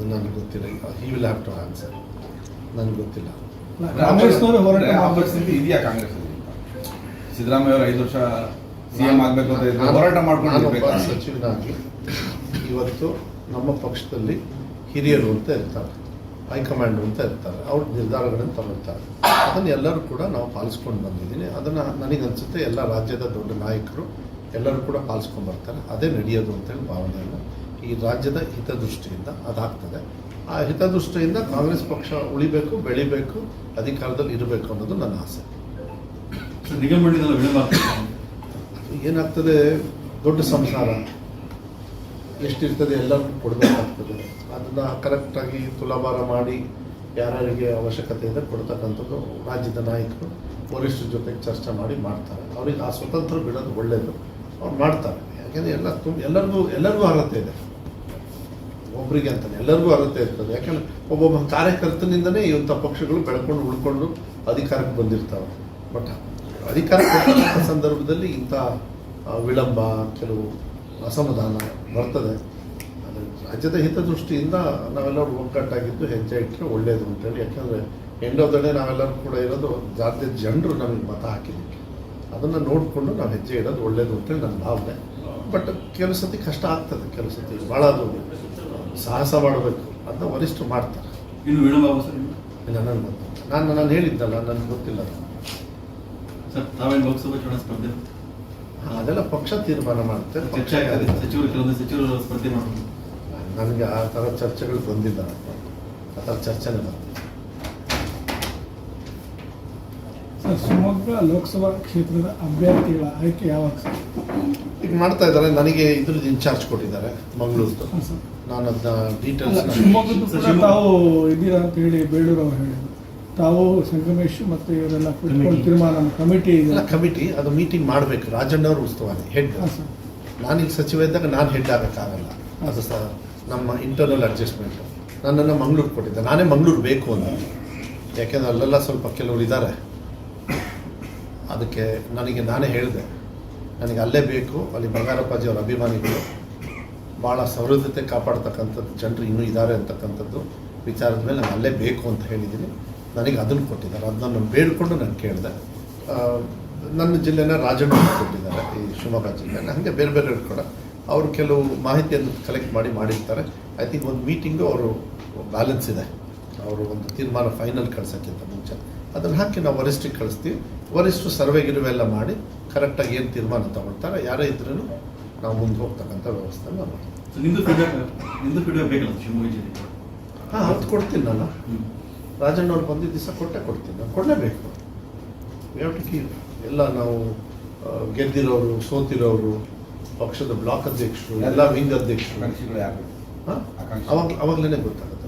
ನನಗೆ ಗೊತ್ತಿಲ್ಲ. He will have to answer ನನಗೆ ಗೊತ್ತಿಲ್ಲ. ಕಾಂಗ್ರೆಸ್ನವರು ಹೋರಾಟ ಆ ಮಾಡ್ಬೇಕು. ಪರಿಸ್ಥಿತಿ ಇದೆಯಾ ಕಾಂಗ್ರೆಸ್ ಸಿದ್ದರಾಮಯ್ಯ ಅವರು ಐದು ವರ್ಷ ಸಿಎಂ ಆಗಬೇಕು ಅಂತ ಇದ್ರೆ ಹೋರಾಟ ಮಾಡ್ಕೊಂಡು ಸಚಿವನಾಗಿ ಇವತ್ತು ನಮ್ಮ ಪಕ್ಷದಲ್ಲಿ ಹಿರಿಯರು ಅಂತ ಇರ್ತಾರೆ ಹೈಕಮಾಂಡ್ ಅಂತ ಇರ್ತಾರೆ ಅವ್ರ ನಿರ್ಧಾರಗಳನ್ನು ತಗೊಳ್ತಾರೆ. ಅದನ್ನು ಎಲ್ಲರೂ ಕೂಡ ನಾವು ಪಾಲಿಸ್ಕೊಂಡು ಬಂದಿದ್ದೀನಿ. ಅದನ್ನು ನನಗನ್ಸುತ್ತೆ ಎಲ್ಲ ರಾಜ್ಯದ ದೊಡ್ಡ ನಾಯಕರು ಎಲ್ಲರೂ ಕೂಡ ಪಾಲಿಸ್ಕೊಂಡು ಬರ್ತಾರೆ. ಅದೇ ನಡೆಯೋದು ಅಂತೇಳಿ ಭಾವನೆಯನ್ನು ಈ ರಾಜ್ಯದ ಹಿತದೃಷ್ಟಿಯಿಂದ ಅದಾಗ್ತದೆ. ಆ ಹಿತದೃಷ್ಟಿಯಿಂದ ಕಾಂಗ್ರೆಸ್ ಪಕ್ಷ ಉಳಿಬೇಕು ಬೆಳಿಬೇಕು ಅಧಿಕಾರದಲ್ಲಿ ಇರಬೇಕು ಅನ್ನೋದು ನನ್ನ ಆಸೆ. ಏನಾಗ್ತದೆ ದೊಡ್ಡ ಸಂಸಾರ. ಎಷ್ಟಿರ್ತದೆ ಎಲ್ಲರಿಗೂ ಕೊಡಬೇಕಾಗ್ತದೆ. ಅದನ್ನು ಕರೆಕ್ಟಾಗಿ ತುಲಾಭಾರ ಮಾಡಿ ಯಾರ್ಯಾರಿಗೆ ಅವಶ್ಯಕತೆ ಇದೆ ಕೊಡ್ತಕ್ಕಂಥದ್ದು ರಾಜ್ಯದ ನಾಯಕರು ವರಿಷ್ಠರ ಜೊತೆಗೆ ಚರ್ಚೆ ಮಾಡಿ ಮಾಡ್ತಾರೆ. ಅವ್ರಿಗೆ ಆ ಸ್ವತಂತ್ರ ಬಿಡೋದು ಒಳ್ಳೆಯದು ಅವ್ರು ಮಾಡ್ತಾರೆ. ಯಾಕೆಂದರೆ ಎಲ್ಲ ತುಂಬ ಎಲ್ಲರಿಗೂ ಎಲ್ಲರಿಗೂ ಅರ್ಹತೆ ಇದೆ. ಒಬ್ಬರಿಗೆ ಅಂತಾನೆ ಎಲ್ಲರಿಗೂ ಅರ್ಹತೆ ಇರ್ತದೆ. ಯಾಕಂದ್ರೆ ಒಬ್ಬೊಬ್ಬ ಕಾರ್ಯಕರ್ತನಿಂದನೇ ಇಂಥ ಪಕ್ಷಗಳು ಬೆಳ್ಕೊಂಡು ಉಳ್ಕೊಂಡು ಅಧಿಕಾರಕ್ಕೆ ಬಂದಿರ್ತಾವೆ. ಬಟ್ ಅಧಿಕಾರ ಸಂದರ್ಭದಲ್ಲಿ ಇಂಥ ವಿಳಂಬ, ಕೆಲವು ಅಸಮಾಧಾನ ಬರ್ತದೆ. ರಾಜ್ಯದ ಹಿತದೃಷ್ಟಿಯಿಂದ ನಾವೆಲ್ಲರೂ ಒಗ್ಗಟ್ಟಾಗಿದ್ದು ಹೆಜ್ಜೆ ಇಟ್ಟರೆ ಒಳ್ಳೆಯದು ಅಂತೇಳಿ. ಯಾಕಂದರೆ ಎಂಡೋದಡೆ ನಾವೆಲ್ಲರೂ ಕೂಡ ಇರೋದು ಜಾತಿಯ ಜನರು ನಮಗೆ ಮತ ಹಾಕಿದ್ದಕ್ಕೆ. ಅದನ್ನು ನೋಡಿಕೊಂಡು ನಾವು ಹೆಜ್ಜೆ ಇಡೋದು ಒಳ್ಳೆಯದು ಅಂತೇಳಿ ನನ್ನ ಭಾವನೆ. ಬಟ್ ಕೆಲವು ಸತಿ ಕಷ್ಟ ಆಗ್ತದೆ, ಕೆಲವು ಸತಿ ಭಾಳ ಅದು ಸಾಹಸ ಮಾಡಬೇಕು ಅಂತ ವರಿಷ್ಠರು ಮಾಡ್ತಾರೆ. ಇನ್ನು ಆಗುವ ಸರ್? ಇಲ್ಲ? ನನಗೆ ಗೊತ್ತಿಲ್ಲ ನಾನು ನಾನು ಹೇಳಿದ್ದಲ್ಲ ನನಗೆ ಗೊತ್ತಿಲ್ಲ. ಸರ್ ತಾವೇನು ಲೋಕಸಭಾ ಚುನಾವಣಾ ಸ್ಪರ್ಧೆ? ಅದೆಲ್ಲ ಪಕ್ಷ ತೀರ್ಮಾನ ಮಾಡುತ್ತೆ. ಚರ್ಚೆ ಆಗ್ತದೆ. ಸಚಿವರು ಕೆಲವೊಂದು ಸಚಿವರು ಸ್ಪರ್ಧೆ ಮಾಡೋದು ನನಗೆ ಆ ಥರ ಚರ್ಚೆಗಳು ಬಂದಿಲ್ಲ ಆ ಥರ ಚರ್ಚೆನೇ ಬಂದಿಲ್ಲ ಸರ್ ಶಿವಮೊಗ್ಗ ಲೋಕಸಭಾ ಕ್ಷೇತ್ರದ ಅಭ್ಯರ್ಥಿಗಳ ಆಯ್ಕೆ ಯಾವಾಗ ಸರ್? ಈಗ ಮಾಡ್ತಾ ಇದ್ದಾರೆ. ನನಗೆ ಇದ್ರದ್ದು ಇನ್ಚಾರ್ಜ್ ಕೊಟ್ಟಿದ್ದಾರೆ ಮಂಗಳೂರ್ದು. ಹಾಂ ಸರ್. ನಾನು ಅದನ್ನ ಅಲ್ಲ ಡೀಟೇಲ್ಸ್ ಶಿವಮೊಗ್ಗದ್ದು ಕೂಡ ತಾವು ಇದ್ದೀರಾ ಅಂತ ಹೇಳಿ ಬೇಳೂರು ಅವರು ಹೇಳಿದ್ರು. ತಾವು ಸಂಗಮೇಶ್ ಮತ್ತು ಇವರೆಲ್ಲ ಕೂತ್ಕೊಂಡು. ತೀರ್ಮಾನ ಕಮಿಟಿ ಇದೆ. ಎಲ್ಲ ಕಮಿಟಿ ಅದು ಮೀಟಿಂಗ್ ಮಾಡಬೇಕು. ರಾಜಣ್ಣವ್ರ ಉಸ್ತುವಾರಿ ಹೆಡ್ ಹಾಂ ಸರ್. ನಾನೀಗ ಸಚಿವ ಇದ್ದಾಗ ನಾನು ಹೆಡ್ ಆಗೋಕ್ಕಾಗಲ್ಲ ಅದು ಸಹ ನಮ್ಮ ಇಂಟರ್ನಲ್ ಅಡ್ಜಸ್ಟ್ಮೆಂಟ್ ನನ್ನನ್ನು ಮಂಗ್ಳೂರು ಕೊಟ್ಟಿದ್ದೆ ನಾನೇ ಮಂಗ್ಳೂರು ಬೇಕು ಅಂತ. ಯಾಕೆಂದ್ರೆ ಅಲ್ಲೆಲ್ಲ ಸ್ವಲ್ಪ ಕೆಲವರು ಇದ್ದಾರೆ ಅದಕ್ಕೆ ನನಗೆ ನಾನೇ ಹೇಳಿದೆ, ನನಗೆ ಅಲ್ಲೇ ಬೇಕು, ಅಲ್ಲಿ ಬಂಗಾರಪ್ಪಾಜಿ ಅವರ ಅಭಿಮಾನಿಗಳು. ಭಾಳ ಸೌಹೃದತೆ ಕಾಪಾಡ್ತಕ್ಕಂಥದ್ದು, ಜನರು ಇನ್ನೂ ಇದ್ದಾರೆ ಅಂತಕ್ಕಂಥದ್ದು ವಿಚಾರದ ಮೇಲೆ ನಾನು ಅಲ್ಲೇ ಬೇಕು ಅಂತ ಹೇಳಿದ್ದೀನಿ. ನನಗೆ ಅದನ್ನು ಕೊಟ್ಟಿದ್ದಾರೆ. ಅದನ್ನು ನಾನು ಬೇಡಿಕೊಂಡು ನಾನು ಕೇಳಿದೆ. ನನ್ನ ಜಿಲ್ಲೆನ ರಾಜಣ್ಣ ಕೊಟ್ಟಿದ್ದಾರೆ, ಈ ಶಿವಮೊಗ್ಗ ಜಿಲ್ಲೆ ಹಾಗೆ ಬೇರೆ ಬೇರೆ ಕೂಡ. ಅವರು ಕೆಲವು ಮಾಹಿತಿಯನ್ನು ಕಲೆಕ್ಟ್ ಮಾಡಿ ಮಾಡಿರ್ತಾರೆ. ಐ ತಿಂಕ್ ಒಂದು ಮೀಟಿಂಗು ಅವರು ಬ್ಯಾಲೆನ್ಸ್ ಇದೆ. ಅವರು ಒಂದು ತೀರ್ಮಾನ ಫೈನಲ್ ಕಳ್ಸೋಕ್ಕಿಂತ ಮುಂಚೆ. ಅದನ್ನು ಹಾಕಿ ನಾವು ವರಿಷ್ಠಿಗೆ ಕಳಿಸ್ತೀವಿ. ವರಿಷ್ಠರು ಸರ್ವೆ ಗಿರ್ವೆ ಎಲ್ಲ ಮಾಡಿ ಕರೆಕ್ಟಾಗಿ ಏನು ತೀರ್ಮಾನ ತಗೊಳ್ತಾರೆ ಯಾರೇ ಇದ್ರೂ ನಾವು ಮುಂದೆ ಹೋಗ್ತಕ್ಕಂಥ ವ್ಯವಸ್ಥೆ ಮಾಡ್ತೀವಿ ಹಾಂ ಅದು ಕೊಡ್ತೀನಿ ನಾನು ರಾಜಣ್ಣ ರಾಜಣ್ಣವ್ರು ಬಂದಿದ್ದ ದಿವಸ ಕೊಟ್ಟೆ ಕೊಡ್ತೀನಿ. ನಾನು ಕೊಡಲೇಬೇಕು. ಯಾವಟಿಕೆ ಎಲ್ಲ ನಾವು ಗೆದ್ದಿರೋರು ಸೋತಿರೋರು ಪಕ್ಷದ ಬ್ಲಾಕ್ ಅಧ್ಯಕ್ಷರು ಎಲ್ಲ ವಿಂಗ್ ಅಧ್ಯಕ್ಷರು. ಅವಾಗ ಅವಾಗಲೇ ಗೊತ್ತಾಗುತ್ತೆ.